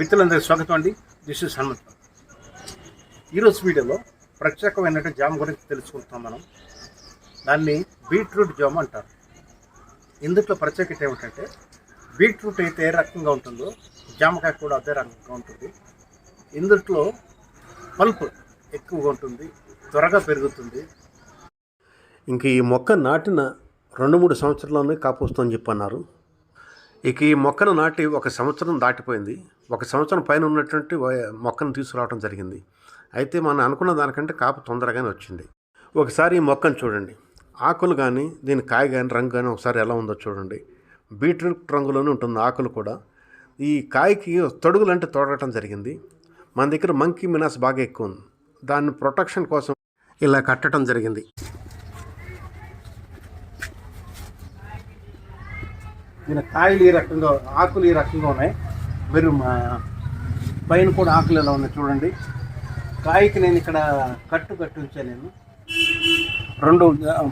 మిత్రులందరికీ స్వాగతం అండి. దిస్ ఇస్ హనుమంత్ ఈరోజు వీడియోలో ప్రత్యేకమైనటువంటి జామ్ గురించి తెలుసుకుంటున్నాం మనం. దాన్ని బీట్రూట్ జామ్ అంటారు. ఇందులో ప్రత్యేకత ఏమిటంటే బీట్రూట్ అయితే ఏ రకంగా ఉంటుందో జామకాయ కూడా అదే రకంగా ఉంటుంది. ఇందుట్లో పల్పు ఎక్కువగా ఉంటుంది త్వరగా పెరుగుతుంది. ఇంక ఈ మొక్క నాటిన రెండు మూడు సంవత్సరాల్లోనే కాపు వస్తుందని చెప్పన్నారు. ఇక ఈ మొక్కను నాటి ఒక సంవత్సరం దాటిపోయింది. ఒక సంవత్సరం పైన ఉన్నటువంటి మొక్కను తీసుకురావడం జరిగింది. అయితే మనం అనుకున్న దానికంటే కాపు తొందరగానే వచ్చింది. ఒకసారి ఈ మొక్కను చూడండి. ఆకులు కానీ దీని కాయ కానీ రంగు కానీ ఒకసారి ఎలా ఉందో చూడండి. బీట్రూట్ రంగులోనే ఉంటుంది ఆకులు కూడా. ఈ కాయకి తొడుగులు అంటే తొడగటం జరిగింది. మన దగ్గర మంకీ మినాస్ బాగా ఎక్కువ ఉంది. దాని ప్రొటెక్షన్ కోసం ఇలా కట్టడం జరిగింది. దీని కాయలు ఈ రకంగా ఆకులు ఈ రకంగా ఉన్నాయి. మీరు మా పైన కూడా ఆకులు ఎలా ఉన్నాయి చూడండి. కాయకి నేను ఇక్కడ కట్టు కట్టి ఉంచాను నేను. రెండు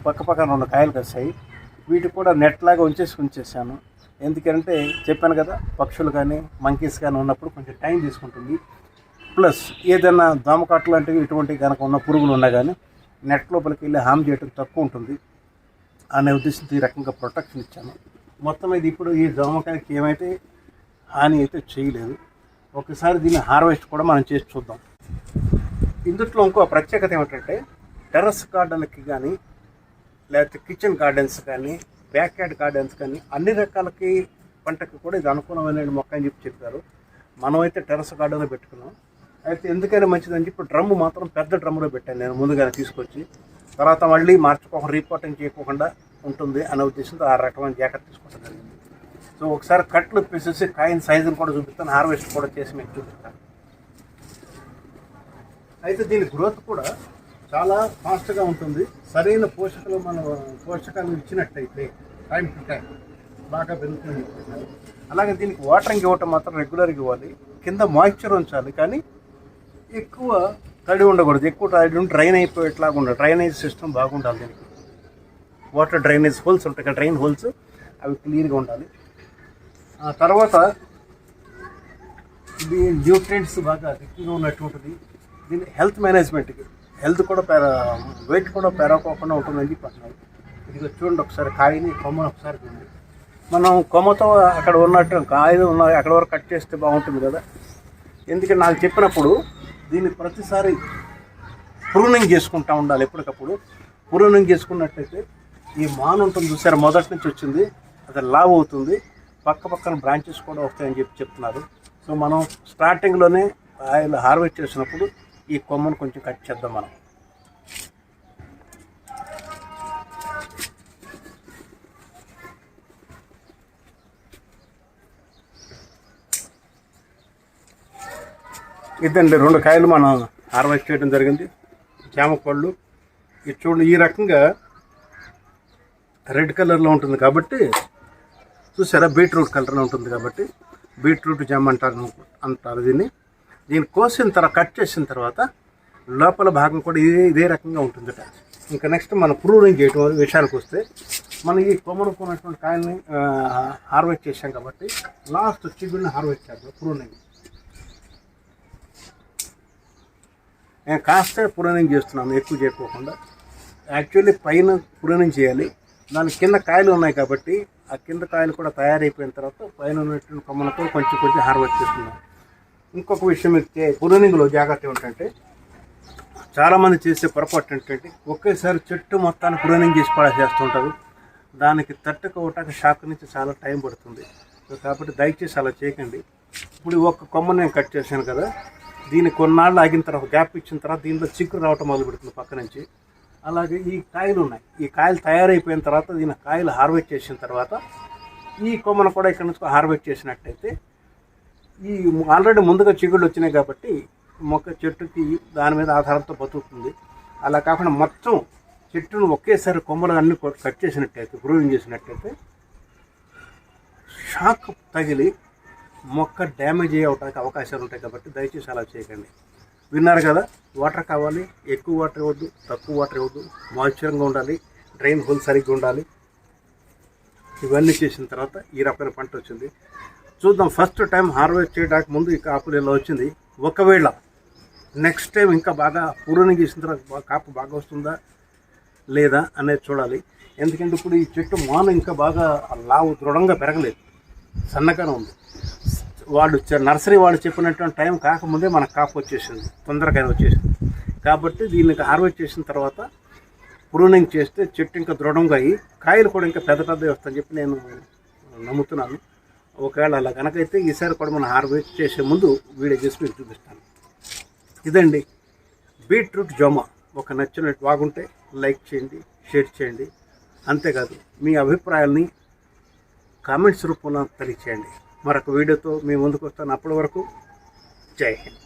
పక్క పక్కన రెండు కాయలు కసాయి. వీటికి కూడా నెట్ లాగా ఉంచేసి ఉంచేసాను ఎందుకంటే చెప్పాను కదా పక్షులు కానీ మంకీస్ కానీ ఉన్నప్పుడు కొంచెం టైం తీసుకుంటుంది. ప్లస్ ఏదైనా దోమకాట్లు లాంటివి ఇటువంటి కనుక ఉన్న పురుగులు ఉన్నా కానీ నెట్ లోపలికి వెళ్ళి హామ్ చేయడం తక్కువ ఉంటుంది. అనే ఉద్దేశంతో ఈ రకంగా ప్రొటెక్షన్ ఇచ్చాను. మొత్తం ఇది ఇప్పుడు ఈ దోమకాయకి ఏమైతే హాని అయితే చేయలేదు. ఒకసారి దీన్ని హార్వెస్ట్ కూడా మనం చేసి చూద్దాం. ఇందుట్లో ఇంకో ప్రత్యేకత ఏమిటంటే టెర్రస్ గార్డెన్కి కానీ లేకపోతే కిచెన్ గార్డెన్స్ కానీ బ్యాక్ యార్డ్ గార్డెన్స్ కానీ అన్ని రకాలకి పంటకి కూడా ఇది అనుకూలమైన మొక్క అని చెప్పి చెప్పారు. మనమైతే టెర్రస్ గార్డెన్లో పెట్టుకున్నాం. అయితే ఎందుకైనా మంచిదని చెప్పి డ్రమ్ము మాత్రం పెద్ద డ్రమ్ములో పెట్టాను నేను ముందుగానే తీసుకొచ్చి. తర్వాత మళ్ళీ మార్చుకోకుండా రీపోర్టింగ్ చేయకుండా ఉంటుంది అనే ఉద్దేశంతో ఆ రకమైన జాకెట్ తీసుకోవడం జరిగింది. సో ఒకసారి కట్లు పీసేసి కాయిన్ సైజుని కూడా చూపిస్తాను హార్వెస్ట్ కూడా చేసి మీకు చూపిస్తాను. అయితే దీని గ్రోత్ కూడా చాలా ఫాస్ట్గా ఉంటుంది. సరైన పోషకాలు మన పోషకాలు ఇచ్చినట్టయితే టైం టు టైం బాగా పెరుగుతుంది. అలాగే దీనికి వాటరింగ్ ఇవ్వటం మాత్రం రెగ్యులర్గా ఇవ్వాలి. కింద మాయిశ్చర్ ఉంచాలి కానీ ఎక్కువ తడి ఉండకూడదు. ఎక్కువ తడి ఉంటే డ్రైన్ అయిపోయేట్లాగా ఉండదు డ్రైనేజ్ సిస్టమ్ బాగుండాలి దీనికి. వాటర్ డ్రైనేజ్ హోల్స్ ఉంటాయి కదా డ్రైన్ హోల్స్ అవి క్లియర్గా ఉండాలి. ఆ తర్వాత ఇది న్యూట్రియంట్స్ బాగా ఎక్కువగా ఉంటుంది దీని హెల్త్ మేనేజ్మెంట్కి హెల్త్ కూడా పెర వెయిట్ కూడా పెరగకోకుండా ఉంటుందని చెప్పి అంటున్నారు ఇది చూడండి ఒకసారి కాయని కొమ్మను ఒకసారి చూడండి. మనం కొమ్మతో అక్కడ ఉన్నట్టు కాయలు ఉన్న అక్కడ వరకు కట్ చేస్తే బాగుంటుంది కదా. ఎందుకంటే నాకు చెప్పినప్పుడు దీన్ని ప్రతిసారి ప్రూనింగ్ చేసుకుంటా ఉండాలి ఎప్పటికప్పుడు. ప్రూనింగ్ చేసుకున్నట్టయితే ఈ మాన్ ఉంటుంది చూసారు మొదటి నుంచి వచ్చింది అది లావ్ అవుతుంది. పక్క పక్కన బ్రాంచెస్ కూడా వస్తాయని చెప్పి చెప్తున్నారు. సో మనం స్టార్టింగ్లోనే ఆయిల్ హార్వెస్ట్ చేసినప్పుడు ఈ కొమ్మను కొంచెం కట్ చేద్దాం మనం. ఇదండి రెండు కాయలు మనం హార్వెస్ట్ చేయడం జరిగింది. జామ పళ్ళు. ఇది చూడండి ఈ రకంగా రెడ్ కలర్లో ఉంటుంది కాబట్టి చూసారా బీట్రూట్ కలర్లో ఉంటుంది కాబట్టి బీట్రూట్ జామ అంటారు అంటారు దీన్ని. దీన్ని కోసిన తర్వాత కట్ చేసిన తర్వాత లోపల భాగం కూడా ఇదే ఇదే రకంగా ఉంటుందట ఇంకా నెక్స్ట్ మనం ప్రూనింగ్ చేయటం విషయానికి వస్తే మనం ఈ కొమ్మనుకున్నటువంటి కాయల్ని హార్వెస్ట్ చేసాం కాబట్టి లాస్ట్ చిగుడిని హార్వెస్ట్ చేద్దాం ప్రూనింగ్. నేను కాస్త పురాణం చేస్తున్నాను ఎక్కువ చేయకోకుండా యాక్చువల్లీ పైన పురాణం చేయాలి. దాని కింద కాయలు ఉన్నాయి కాబట్టి ఆ కింద కాయలు కూడా తయారైపోయిన తర్వాత పైన ఉన్నటువంటి కొమ్మలతో కొంచెం కొంచెం హార్వెస్ట్ చేస్తున్నాం ఇంకొక విషయం ఇస్తే పురాణింగ్లో జాగ్రత్త ఏంటంటే చాలామంది చేసే పొరపాటు ఏంటంటే ఒకేసారి చెట్టు మొత్తాన్ని పురాణం చేసి పడేస్తుంటారు దానికి తట్టుకోవటానికి షాక్ నుంచి చాలా టైం పడుతుంది. కాబట్టి దయచేసి అలా చేయకండి. ఇప్పుడు ఒక్క కొమ్మ నేను కట్ చేశాను కదా దీన్ని కొన్నాళ్ళు ఆగిన తర్వాత గ్యాప్ ఇచ్చిన తర్వాత దీనిలో చిక్కురు రావటం మొదలు పెడుతుంది పక్క నుంచి. అలాగే ఈ కాయలు ఉన్నాయి. ఈ కాయలు తయారైపోయిన తర్వాత దీని కాయలు హార్వెస్ట్ చేసిన తర్వాత ఈ కొమ్మను కూడా ఇక్కడ నుంచి హార్వెస్ట్ చేసినట్టయితే ఈ ఆల్రెడీ ముందుగా చిగుళ్ళు వచ్చినాయి కాబట్టి మొక్క చెట్టుకి దాని మీద ఆధారంతో బతుకుతుంది. అలా కాకుండా మొత్తం చెట్టును ఒకేసారి కొమ్మలు అన్ని కట్ చేసినట్టయితే గ్రూవింగ్ చేసినట్టయితే షాక్ తగిలి మొక్క డ్యామేజ్ అయ్యవడానికి అవకాశాలు ఉంటాయి కాబట్టి దయచేసి అలా చేయకండి. విన్నారు కదా వాటర్ కావాలి ఎక్కువ వాటర్ ఇవ్వద్దు తక్కువ వాటర్ ఇవ్వద్దు మాయిశ్చరంగా ఉండాలి డ్రైన్ హోల్ సరిగ్గా ఉండాలి. ఇవన్నీ చేసిన తర్వాత ఈ రకమైన పంట వచ్చింది. చూద్దాం ఫస్ట్ టైం హార్వెస్ట్ చేయడానికి ముందు ఈ కాపులు ఇలా వచ్చింది. ఒకవేళ నెక్స్ట్ టైం ఇంకా బాగా పూర్వం గీసిన తర్వాత కాపు బాగా వస్తుందా లేదా అనేది చూడాలి. ఎందుకంటే ఇప్పుడు ఈ చెట్టు మాన ఇంకా బాగా లావు దృఢంగా పెరగలేదు. సన్నగానే ఉంది. వాళ్ళు నర్సరీ వాళ్ళు చెప్పినటువంటి టైం కాకముందే మనకు కాపు వచ్చేసింది. తొందరగానే వచ్చేసింది. కాబట్టి దీన్ని హార్వెస్ట్ చేసిన తర్వాత ప్రూనింగ్ చేస్తే చెట్టు ఇంకా దృఢంగా అయ్యి కాయలు కూడా ఇంకా పెద్ద పెద్ద వస్తాయని చెప్పి నేను నమ్ముతున్నాను. ఒకవేళ అలా కనుకైతే ఈసారి కూడా మనం హార్వెస్ట్ చేసే ముందు వీడియో చేసి మీకు చూపిస్తాను. ఇదండి బీట్రూట్ జొమ. ఒక నచ్చినట్టు బాగుంటే లైక్ చేయండి షేర్ చేయండి. అంతేకాదు మీ అభిప్రాయాల్ని కామెంట్స్ రూపంలో తెలియచేయండి మరొక వీడియోతో మీ ముందుకు వస్తాను. అప్పటి వరకు జై హింద్.